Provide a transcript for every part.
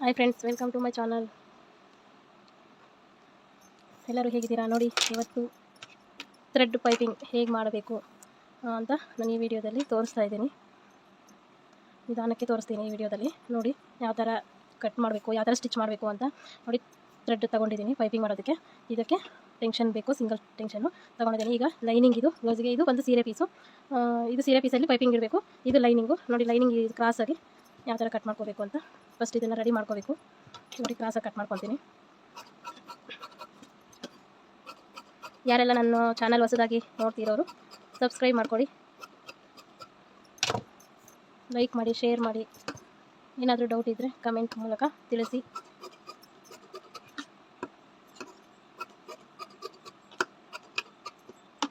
Hi friends welcome to my channel ಎಲ್ಲರೂ ಹೇಗಿದ್ದೀರಾ? ನೋಡಿ, ಇವತ್ತು ಥ್ರೆಡ್ ಪೈಪಿಂಗ್ ಹೇಗೆ ಮಾಡಬೇಕು ಅಂತ ನಾನು ಈ ವಿಡಿಯೋದಲ್ಲಿ ತೋರಿಸ್ತಾ ಇದ್ದೀನಿ. ನಿಧಾನಕ್ಕೆ ತೋರಿಸ್ತೀನಿ ಈ ವಿಡಿಯೋದಲ್ಲಿ. ನೋಡಿ, ಯಾವ ಥರ ಕಟ್ ಮಾಡಬೇಕು, ಯಾವ ಥರ ಸ್ಟಿಚ್ ಮಾಡಬೇಕು ಅಂತ ನೋಡಿ ಥ್ರೆಡ್ ತೊಗೊಂಡಿದ್ದೀನಿ ಪೈಪಿಂಗ್ ಮಾಡೋದಕ್ಕೆ. ಇದಕ್ಕೆ ಟೆನ್ಷನ್ ಬೇಕು ಸಿಂಗಲ್ ಟೆನ್ಷನ್ನು ತೊಗೊಂಡಿದ್ದೀನಿ. ಈಗ ಲೈನಿಂಗ್ ಇದು ಬ್ಲೌಸ್ಗೆ ಇದು ಒಂದು ಸೀರೆ ಪೀಸು ಇದು ಸೀರೆ ಪೀಸಲ್ಲಿ ಪೈಪಿಂಗ್ ಇರಬೇಕು ಇದು ಲೈನಿಂಗು ನೋಡಿ ಲೈನಿಂಗ್ ಕ್ರಾಸಾಗಿ ಯಾವ ಥರ ಕಟ್ ಮಾಡ್ಕೋಬೇಕು ಅಂತ? ಫಸ್ಟ್ ಇದನ್ನು ರೆಡಿ ಮಾಡ್ಕೋಬೇಕು. ನೋಡಿ ಕ್ರಾಸಾಗಿ ಕಟ್ ಮಾಡ್ಕೊತೀನಿ ಯಾರೆಲ್ಲ ನನ್ನ ಚಾನಲ್ ಹೊಸದಾಗಿ ನೋಡ್ತಿರೋರು ಸಬ್ಸ್ಕ್ರೈಬ್ ಮಾಡ್ಕೊಳ್ಳಿ ಲೈಕ್ ಮಾಡಿ ಶೇರ್ ಮಾಡಿ. ಏನಾದರೂ ಡೌಟ್ ಇದ್ದರೆ ಕಮೆಂಟ್ ಮೂಲಕ ತಿಳಿಸಿ.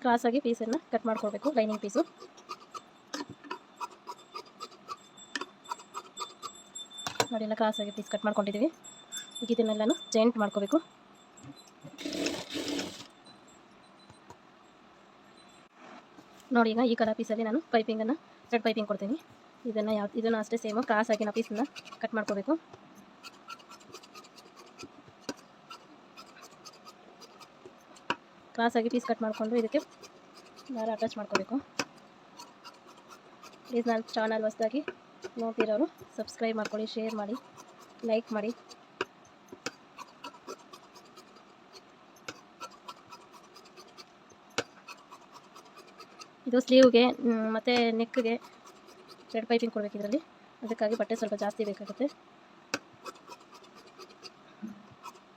ಕ್ರಾಸಾಗಿ ಪೀಸನ್ನು ಕಟ್ ಮಾಡ್ಕೊಳ್ಬೇಕು ಲೈನಿಂಗ್ ಪೀಸು ನೋಡಿ ಎಲ್ಲ ಕ್ರಾಸಾಗಿ ಪೀಸ್ ಕಟ್ ಮಾಡ್ಕೊಂಡಿದ್ದೀವಿ ಈಗ ಇದನ್ನೆಲ್ಲನೂ ಜಾಯಿಂಟ್ ಮಾಡ್ಕೋಬೇಕು. ನೋಡಿ, ಈಗ ಈ ಕಲರ್ ಪೀಸಲ್ಲಿ ನಾನು ಪೈಪಿಂಗನ್ನು ರೆಡ್ ಪೈಪಿಂಗ್ ಕೊಡ್ತೀನಿ. ಇದನ್ನು ಯಾವ, ಇದನ್ನು ಅಷ್ಟೇ ಸೇಮು ಆಗಿ ನಾವು ಪೀಸನ್ನ ಕಟ್ ಮಾಡ್ಕೋಬೇಕು. ಕ್ರಾಸ್ ಆಗಿ ಪೀಸ್ ಕಟ್ ಮಾಡಿಕೊಂಡು ಇದಕ್ಕೆ ದಾರ ಅಟ್ಯಾಚ್ ಮಾಡ್ಕೋಬೇಕು. ಪ್ಲೀಸ್ ನಾನು ಚಾನಲ್ ಹೊಸದಾಗಿ ನೋಡ್ತಿರೋರು ಸಬ್ಸ್ಕ್ರೈಬ್ ಮಾಡ್ಕೊಳ್ಳಿ ಶೇರ್ ಮಾಡಿ ಲೈಕ್ ಮಾಡಿ. ಇದು ಸ್ಲೀವ್ಗೆ ಮತ್ತು ನೆಕ್ಗೆ ಥ್ರೆಡ್ ಪೈಪಿಂಗ್ ಕೊಡಬೇಕು ಇದರಲ್ಲಿ. ಅದಕ್ಕಾಗಿ ಬಟ್ಟೆ ಸ್ವಲ್ಪ ಜಾಸ್ತಿ ಬೇಕಾಗುತ್ತೆ.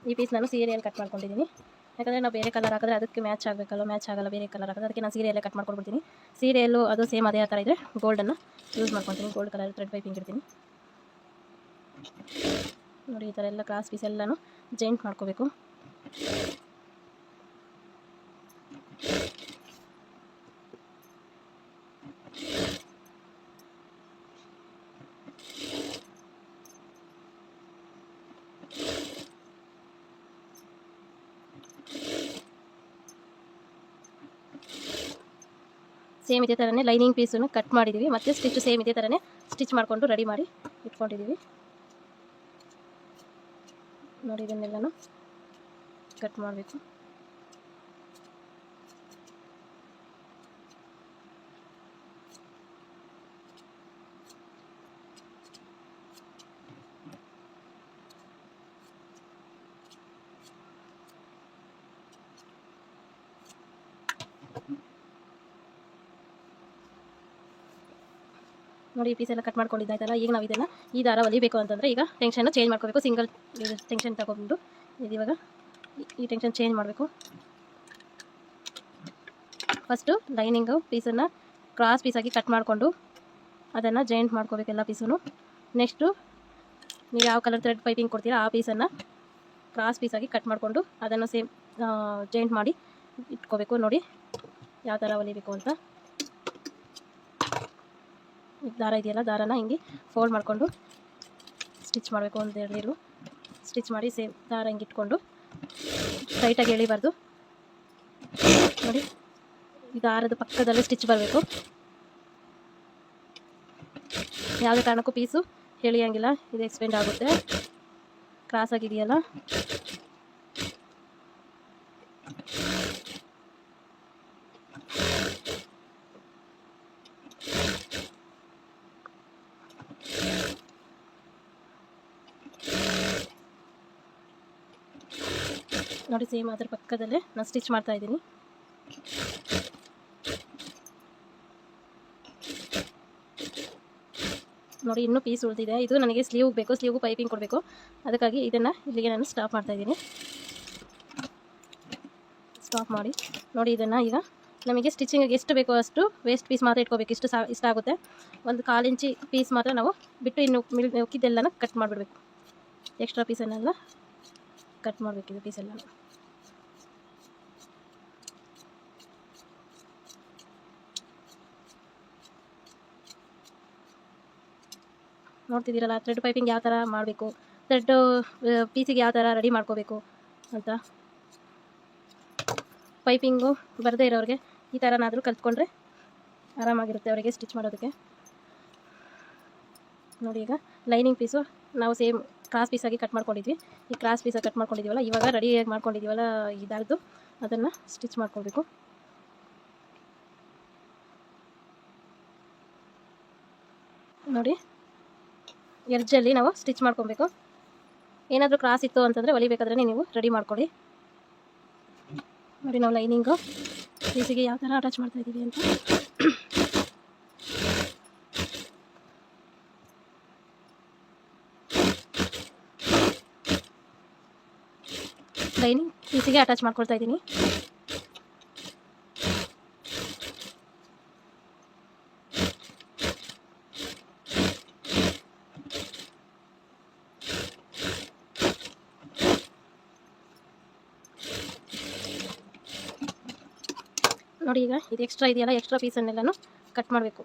ಈ ಪೀಸ್ ನಾನು ಸೀರೆಯಲ್ಲಿ ಕಟ್ ಮಾಡ್ಕೊಂಡಿದ್ದೀನಿ. ಯಾಕಂದರೆ ನಾವು ಬೇರೆ ಕಲರ್ ಹಾಕಿದ್ರೆ ಅದಕ್ಕೆ ಮ್ಯಾಚ್ ಆಗಬೇಕಲ್ಲ ಮ್ಯಾಚ್ ಆಗಲ್ಲ ಬೇರೆ ಕಲರ್ ಹಾಕಿದ್ರೆ ಅದಕ್ಕೆ ನಾನು ಸೀರೆಯಲ್ಲೇ ಕಟ್ ಮಾಡ್ಕೊಡ್ಬಿಡ್ತೀನಿ. ಸೀರೆಯಲ್ಲೂ ಅದು ಸೇಮ್ ಅದೇ ಥರ ಇದ್ದರೆ ಗೋಲ್ಡನ್ನು ಯೂಸ್ ಮಾಡ್ಕೊತೀನಿ. ಗೋಲ್ಡ್ ಕಲರ್ ಥ್ರೆಡ್ ಪೈಪಿಂಗ್ ಇಡ್ತೀನಿ. ನೋಡಿ ಈ ಥರ ಎಲ್ಲ ಕ್ರಾಸ್ ಪೀಸ್ ಎಲ್ಲನೂ ಜಾಯಿಂಟ್ ಮಾಡ್ಕೋಬೇಕು. ಸೇಮ್ ಇದೇ ಥರನೇ ಲೈನಿಂಗ್ ಪೀಸನ್ನು ಕಟ್ ಮಾಡಿದ್ದೀವಿ ಮತ್ತು ಸ್ಟಿಚ್ ಸೇಮ್ ಇದೇ ಥರನೇ ಸ್ಟಿಚ್ ಮಾಡಿಕೊಂಡು ರೆಡಿ ಮಾಡಿ ಇಟ್ಕೊಂಡಿದ್ದೀವಿ ನೋಡಿ ಇದನ್ನೆಲ್ಲನೂ ಕಟ್ ಮಾಡಬೇಕು. ನೋಡಿ ಪೀಸ್ ಎಲ್ಲ ಕಟ್ ಮಾಡ್ಕೊಂಡಿದ್ದಾಯ್ತಲ್ಲ ಈಗ ನಾವು ಇದನ್ನು ಈ ದಾರ ಹೊಲಿಬೇಕು ಅಂತಂದರೆ ಈಗ ಟೆನ್ಷನ್ ಚೇಂಜ್ ಮಾಡ್ಕೋಬೇಕು. ಸಿಂಗಲ್ ಟೆನ್ಷನ್ ತಗೊಂಡು ಇದು ಈ- ಟೆನ್ಷನ್ ಚೇಂಜ್ ಮಾಡಬೇಕು. ಫಸ್ಟು ಲೈನಿಂಗು ಪೀಸನ್ನು ಕ್ರಾಸ್ ಪೀಸಾಗಿ ಕಟ್ ಮಾಡಿಕೊಂಡು ಅದನ್ನು ಜಾಯಿಂಟ್ ಮಾಡ್ಕೋಬೇಕು ಎಲ್ಲ ಪೀಸನ್ನು ನೆಕ್ಸ್ಟು ನೀವು ಯಾವ ಕಲರ್ ಥ್ರೆಡ್ ಪೈಪಿಂಗ್ ಕೊಡ್ತೀರಾ ಆ ಪೀಸನ್ನು ಕ್ರಾಸ್ ಪೀಸಾಗಿ ಕಟ್ ಮಾಡಿಕೊಂಡು ಅದನ್ನು ಸೇಮ್ ಜಾಯಿಂಟ್ ಮಾಡಿ ಇಟ್ಕೋಬೇಕು. ನೋಡಿ, ಯಾವ ಥರ ಹೊಲಿಬೇಕು ಅಂತ. ದಾರ ಇದೆಯಲ್ಲ, ದಾರನ ಹಿಂಗೆ ಫೋಲ್ಡ್ ಮಾಡಿಕೊಂಡು ಸ್ಟಿಚ್ ಮಾಡಬೇಕು, ಒಂದು ಎರಡು ಸ್ಟಿಚ್ ಮಾಡಿ ಸೇಮ್ ದಾರ ಹಿಂಗೆ ಇಟ್ಕೊಂಡು ಟೈಟಾಗಿ ಎಳಿಬಾರ್ದು. ನೋಡಿ, ಈ ದಾರದ ಪಕ್ಕದಲ್ಲೇ ಸ್ಟಿಚ್ ಬರಬೇಕು. ಯಾವುದೇ ಕಾರಣಕ್ಕೂ ಪೀಸು ಹೇಳಿಯಂಗಿಲ್ಲ ಇದು ಎಕ್ಸ್ಪೆಂಡ್ ಆಗುತ್ತೆ. ಕ್ರಾಸ್ ಆಗಿದೆಯಲ್ಲ. ನೋಡಿ ಸೇಮ್ ಅದ್ರ ಪಕ್ಕದಲ್ಲೇ ನಾನು ಸ್ಟಿಚ್ ಮಾಡ್ತಾ ಇದ್ದೀನಿ. ನೋಡಿ ಇನ್ನೂ ಪೀಸ್ ಉಳಿದಿದೆ. ಇದು ನನಗೆ ಸ್ಲೀವ್ ಬೇಕು. ಸ್ಲೀವ್ ಪೈಪಿಂಗ್ ಕೊಡಬೇಕು. ಅದಕ್ಕಾಗಿ ಇದನ್ನು ಇಲ್ಲಿಗೆ ನಾನು ಸ್ಟಾಪ್ ಮಾಡ್ತಾ ಇದ್ದೀನಿ. ಸ್ಟಾಪ್ ಮಾಡಿ. ನೋಡಿ ಇದನ್ನು ಈಗ ನಮಗೆ ಸ್ಟಿಚಿಂಗಿಗೆ ಎಷ್ಟು ಬೇಕೋ ಅಷ್ಟು ವೇಸ್ಟ್ ಪೀಸ್ ಮಾತ್ರ ಇಟ್ಕೋಬೇಕು. ಇಷ್ಟು ಸಾ, ಇಷ್ಟ ಆಗುತ್ತೆ. ಒಂದು ಕಾಲು ಇಂಚಿ ಪೀಸ್ ಮಾತ್ರ ನಾವು ಬಿಟ್ಟು ಇನ್ನು ಮಿಲ್ ಕಟ್ ಮಾಡಿಬಿಡ್ಬೇಕು. ಎಕ್ಸ್ಟ್ರಾ ಪೀಸನ್ನೆಲ್ಲ ಕಟ್ ಮಾಡಬೇಕಿದೆ ಪೀಸೆಲ್ಲ ನೋಡ್ತಿದ್ದೀರಲ್ಲ ಥ್ರೆಡ್ ಪೈಪಿಂಗ್ ಯಾವ ಥರ ಮಾಡಬೇಕು ಥ್ರೆಡ್ ಪೀಸಿಗೆ ಯಾವ ಥರ ರೆಡಿ ಮಾಡ್ಕೋಬೇಕು ಅಂತ. ಪೈಪಿಂಗು ಬರದೇ ಇರೋರಿಗೆ ಈ ಥರನಾದರೂ ಕಲ್ತ್ಕೊಂಡ್ರೆ ಆರಾಮಾಗಿರುತ್ತೆ ಅವರಿಗೆ ಸ್ಟಿಚ್ ಮಾಡೋದಕ್ಕೆ. ನೋಡಿ ಈಗ ಲೈನಿಂಗ್ ಪೀಸು ನಾವು ಸೇಮ್ ಕ್ರಾಸ್ ಪೀಸಾಗಿ ಕಟ್ ಮಾಡ್ಕೊಂಡಿದ್ವಿ. ಈ ಕ್ರಾಸ್ ಪೀಸಾಗಿ ಕಟ್ ಮಾಡ್ಕೊಂಡಿದ್ದೀವಲ್ಲ, ಇವಾಗ ರೆಡಿಯಾಗಿ ಮಾಡ್ಕೊಂಡಿದ್ದೀವಲ್ಲ ಇದಾರ್ದು ಅದನ್ನು ಸ್ಟಿಚ್ ಮಾಡ್ಕೊಳ್ಬೇಕು. ನೋಡಿ ಎರ್ಜಲ್ಲಿ ನಾವು ಸ್ಟಿಚ್ ಮಾಡ್ಕೊಬೇಕು. ಏನಾದರೂ ಕ್ರಾಸ್ ಇತ್ತು ಅಂತಂದರೆ ಹೊಲಿಬೇಕಾದ್ರೆ ನೀವು ರೆಡಿ ಮಾಡ್ಕೊಳ್ಳಿ. ನೋಡಿ ನಾವು ಲೈನಿಂಗು ಪೀಸಿಗೆ ಯಾವ ಥರ ಅಟ್ಯಾಚ್ ಮಾಡ್ತಾ ಇದ್ದೀವಿ ಅಂತ. ಲೈನಿಂಗ್ ಪೀಸಿಗೆ ಅಟ್ಯಾಚ್ ಮಾಡ್ಕೊಳ್ತಾ ಇದ್ದೀನಿ. ನೋಡಿ ಈಗ, ಇದು ಎಕ್ಸ್ಟ್ರಾ ಇದೆಯಲ್ಲ ಎಕ್ಸ್ಟ್ರಾ ಪೀಸನ್ನೆಲ್ಲನೂ ಕಟ್ ಮಾಡಬೇಕು.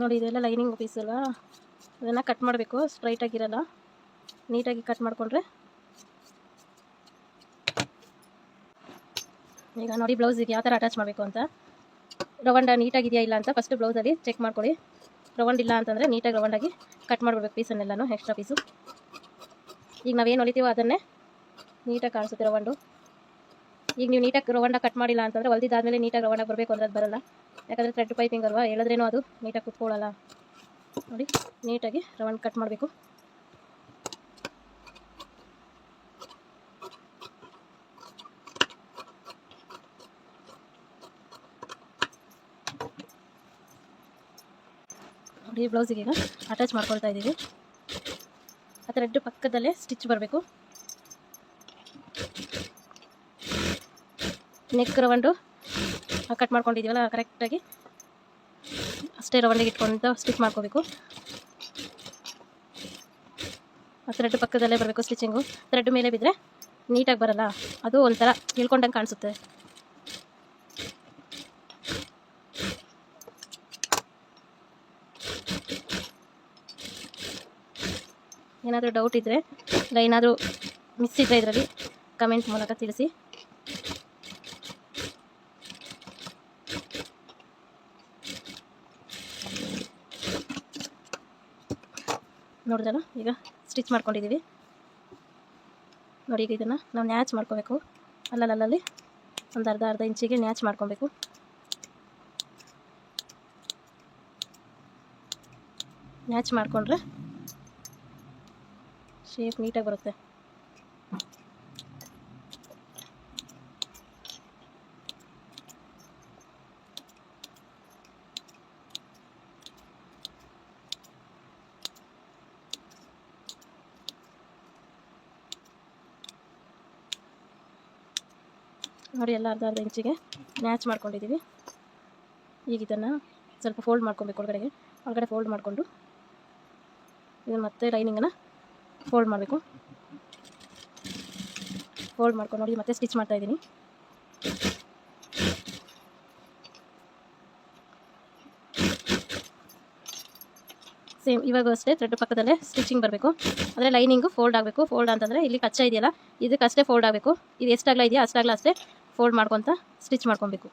ನೋಡಿ, ಇದೆಲ್ಲ ಲೈನಿಂಗ್ ಪೀಸ್ ಅಲ್ಲ ಅದನ್ನು ಕಟ್ ಮಾಡಬೇಕು ಸ್ಟ್ರೈಟಾಗಿರಲ್ಲ ನೀಟಾಗಿ ಕಟ್ ಮಾಡಿಕೊಂಡ್ರೆ. ಈಗ ನೋಡಿ ಬ್ಲೌಸಿಗೆ ಯಾವ ಥರ ಅಟ್ಯಾಚ್ ಮಾಡಬೇಕು ಅಂತ. ರವಂಡ ನೀಟಾಗಿದೆಯಾ ಇಲ್ಲ ಅಂತ ಫಸ್ಟ್ ಬ್ಲೌಸಲ್ಲಿ ಚೆಕ್ ಮಾಡ್ಕೊಳ್ಳಿ. ರವಂಡ್ ಇಲ್ಲ ಅಂತಂದರೆ ನೀಟಾಗಿ ರವಂಡಾಗಿ ಕಟ್ ಮಾಡಬೇಕು ಪೀಸನ್ನೆಲ್ಲನೂ ಎಕ್ಸ್ಟ್ರಾ ಪೀಸು ಈಗ ನಾವೇನು ಹೊಲಿತೀವೋ ಅದನ್ನೇ ನೀಟಾಗಿ ಕಾಣಿಸುತ್ತೆ ರವಂಡು ಈಗ ನೀವು ನೀಟಾಗಿ ರವಂಡ ಕಟ್ ಮಾಡಿಲ್ಲ ಅಂತಂದರೆ ಮೇಲೆ ನೀಟಾಗಿ ರೌಂಡಾಗಿ ಬರಬೇಕು ಅಂದ್ರೆ ಅದು ಬರಲ್ಲ. ಯಾಕಂದರೆ ಥ್ರೆಡ್ ಪೈಪಿಂಗ್ ಅಲ್ವಾ ಹೇಳಿದ್ರೇನೋ ಅದು ನೀಟಾಗಿ ಕುತ್ಕೊಳ್ಳಲ್ಲ ನೋಡಿ ನೀಟಾಗಿ ರೌಂಡ್ ಕಟ್ ಮಾಡಬೇಕು. ನೋಡಿ ಬ್ಲೌಸಿಗೆ ಈಗ ಅಟ್ಯಾಚ್ ಮಾಡ್ಕೊಳ್ತಾ ಇದ್ದೀವಿ. ಆ ರೆಡ್ ಪಕ್ಕದಲ್ಲೇ ಸ್ಟಿಚ್ ಬರಬೇಕು. ನೆಕ್ ರವಂಡು ಕಟ್ ಮಾಡ್ಕೊಂಡಿದ್ದೀವಲ್ಲ ಕರೆಕ್ಟಾಗಿ ಅಷ್ಟೇ ರವಂಡಿಗೆ ಇಟ್ಕೊಂಡು ಸ್ಟಿಚ್ ಮಾಡ್ಕೋಬೇಕು. ಆ ಥ್ರೆಡ್ ಪಕ್ಕದಲ್ಲೇ ಬರಬೇಕು ಸ್ಟಿಚಿಂಗು ಥ್ರೆಡ್ ಮೇಲೆ ಬಿದ್ದರೆ ನೀಟಾಗಿ ಬರಲ್ಲ. ಅದು ಒಂಥರ ಹೇಳ್ಕೊಂಡಂಗೆ ಕಾಣಿಸುತ್ತೆ. ಏನಾದರೂ ಡೌಟ್ ಇದ್ದರೆ ಇಲ್ಲ, ಏನಾದರೂ ಮಿಸ್ ಇದ್ದರೆ ಇದರಲ್ಲಿ ಕಮೆಂಟ್ ಮೂಲಕ ತಿಳಿಸಿ. ನೋಡಿದಲ್ಲ? ಈಗ ಸ್ಟಿಚ್ ಮಾಡ್ಕೊಂಡಿದ್ದೀವಿ ನೋಡಿ ಈಗ ಇದನ್ನು ನಾವು ನ್ಯಾಚ್ ಮಾಡ್ಕೋಬೇಕು. ಅಲ್ಲಲ್ಲಲ್ಲಿ ಒಂದು ಅರ್ಧ ಅರ್ಧ ಇಂಚಿಗೆ ನ್ಯಾಚ್ ಮಾಡ್ಕೊಬೇಕು. ನ್ಯಾಚ್ ಮಾಡಿಕೊಂಡ್ರೆ ಶೇಪ್ ನೀಟಾಗಿ ಬರುತ್ತೆ. ನೋಡಿ ಎಲ್ಲ ಅರ್ಧ ಅರ್ಧ ಇಂಚಿಗೆ ಮ್ಯಾಚ್ ಮಾಡ್ಕೊಂಡಿದ್ದೀವಿ ಈಗ ಇದನ್ನು ಸ್ವಲ್ಪ ಫೋಲ್ಡ್ ಮಾಡ್ಕೊಬೇಕು ಒಳಗಡೆಗೆ. ಒಳಗಡೆ ಫೋಲ್ಡ್ ಮಾಡಿಕೊಂಡು. ಇದನ್ನು ಮತ್ತೆ ಲೈನಿಂಗನ್ನು ಫೋಲ್ಡ್ ಮಾಡಬೇಕು. ಫೋಲ್ಡ್ ಮಾಡ್ಕೊಂಡು ನೋಡಿ, ಮತ್ತೆ ಸ್ಟಿಚ್ ಮಾಡ್ತಾ ಇದ್ದೀನಿ. ಸೇಮ್ ಇವಾಗೂ ಅಷ್ಟೇ ಥ್ರೆಡ್ ಪಕ್ಕದಲ್ಲೇ ಸ್ಟಿಚಿಂಗ್ ಬರಬೇಕು. ಅಂದರೆ ಲೈನಿಂಗು ಫೋಲ್ಡ್ ಆಗಬೇಕು. ಫೋಲ್ಡ್ ಅಂತಂದರೆ ಇಲ್ಲಿ ಕಚ್ಚಾ ಇದೆಯಲ್ಲ ಇದಕ್ಕೆ ಅಷ್ಟೇ ಫೋಲ್ಡ್ ಆಗಬೇಕು. ಇದು ಎಷ್ಟಾಗಲ ಇದೆಯಾ, ಅಷ್ಟಾಗಲ ಅಷ್ಟೇ ಫೋಲ್ಡ್ ಮಾಡ್ಕೊತ ಸ್ಟಿಚ್ ಮಾಡ್ಕೊಬೇಕು.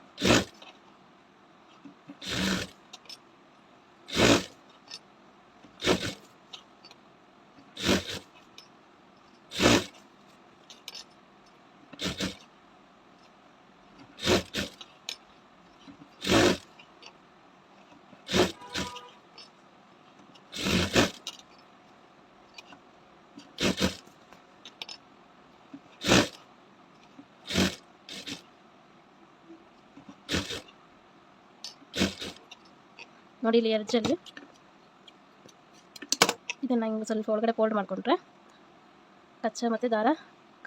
ನೋಡಿ ಇಲ್ಲಿ ಎಡ್ಜಲ್ಲಿ. ಇದನ್ನು ಹಿಂಗೆ ಸ್ವಲ್ಪ ಒಳಗಡೆ ಫೋಲ್ಡ್ ಮಾಡಿಕೊಂಡ್ರೆ ಕಚ್ಚಾ ಮತ್ತು ದಾರ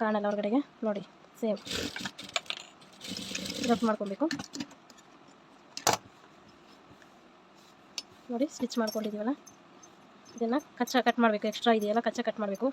ಕಾಣಲ್ಲ ಹೊರಗಡೆಗೆ. ನೋಡಿ ಸೇಮ್ ರಫ್ ಮಾಡ್ಕೊಬೇಕು. ನೋಡಿ ಸ್ಟಿಚ್ ಮಾಡ್ಕೊಂಡಿದ್ದೀವಲ್ಲ? ಇದನ್ನು ಕಚ್ಚಾ ಕಟ್ ಮಾಡಬೇಕು ಎಕ್ಸ್ಟ್ರಾ ಇದೆಯಲ್ಲ, ಕಚ್ಚಾ ಕಟ್ ಮಾಡಬೇಕು.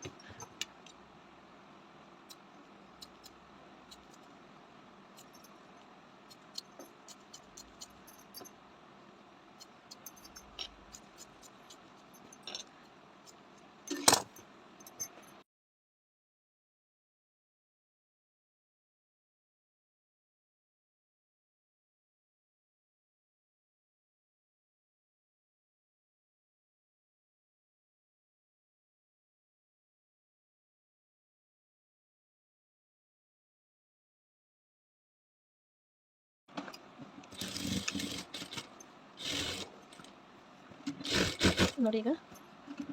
ನೋಡಿ ಈಗ.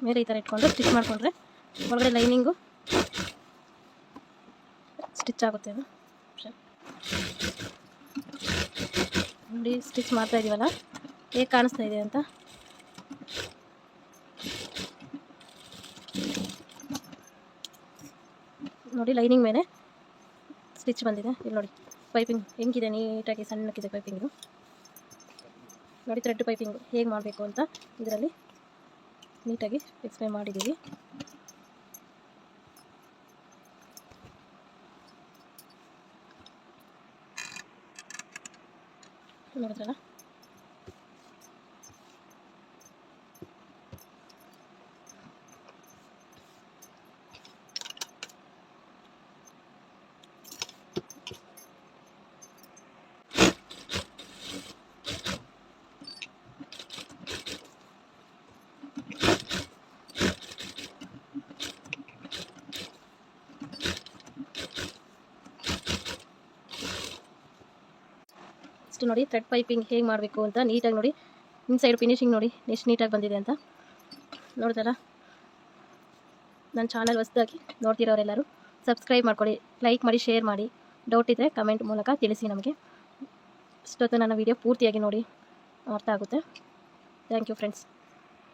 ಮೇಲೆ ಈ ಥರ ಇಟ್ಕೊಂಡು ಸ್ಟಿಚ್ ಮಾಡಿಕೊಂಡ್ರೆ ಒಳಗಡೆ ಲೈನಿಂಗು ಸ್ಟಿಚ್ ಆಗುತ್ತೆ ಅದು ನೋಡಿ ಸ್ಟಿಚ್ ಮಾಡ್ತಾ ಇದೀವಲ್ಲ? ಹೇಗೆ ಕಾಣಿಸ್ತಾ ಇದೆ ಅಂತ? ನೋಡಿ ಲೈನಿಂಗ್ ಮೇಲೆ ಸ್ಟಿಚ್ ಬಂದಿದೆ. ಇಲ್ಲಿ ನೋಡಿ ಪೈಪಿಂಗ್ ಹೆಂಗಿದೆ, ನೀಟಾಗಿ ಸಣ್ಣಕ್ಕಿದೆ ಪೈಪಿಂಗು ನೋಡಿ ಥ್ರೆಡ್ ಪೈಪಿಂಗ್ ಹೇಗೆ ಮಾಡಬೇಕು ಅಂತ ಇದರಲ್ಲಿ ನೀಟಾಗಿ ಎಕ್ಸ್ಪ್ಲೈನ್ ಮಾಡಿದ್ದೀವಿ. ನೋಡಿದ್ರಲ್ಲ ಇಷ್ಟು ನೋಡಿ ಥ್ರೆಡ್ ಪೈಪಿಂಗ್ ಹೇಗೆ ಮಾಡಬೇಕು ಅಂತ ನೀಟಾಗಿ ನೋಡಿ. ಇನ್ಸೈಡ್ ಫಿನಿಶಿಂಗ್ ನೋಡಿ ಎಷ್ಟು ನೀಟಾಗಿ ಬಂದಿದೆ ಅಂತ. ನೋಡ್ತಾರ? ನನ್ನ ಚಾನಲ್ ಹೊಸದಾಗಿ ನೋಡ್ತಿರೋರೆಲ್ಲರೂ ಸಬ್ಸ್ಕ್ರೈಬ್ ಮಾಡ್ಕೊಳ್ಳಿ ಲೈಕ್ ಮಾಡಿ ಶೇರ್ ಮಾಡಿ. ಡೌಟ್ ಇದ್ದರೆ ಕಮೆಂಟ್ ಮೂಲಕ ತಿಳಿಸಿ ನಮಗೆ. ಇಷ್ಟೊತ್ತು ನನ್ನ ವಿಡಿಯೋ ಪೂರ್ತಿಯಾಗಿ ನೋಡಿ, ಅರ್ಥ ಆಗುತ್ತೆ. Thank you friends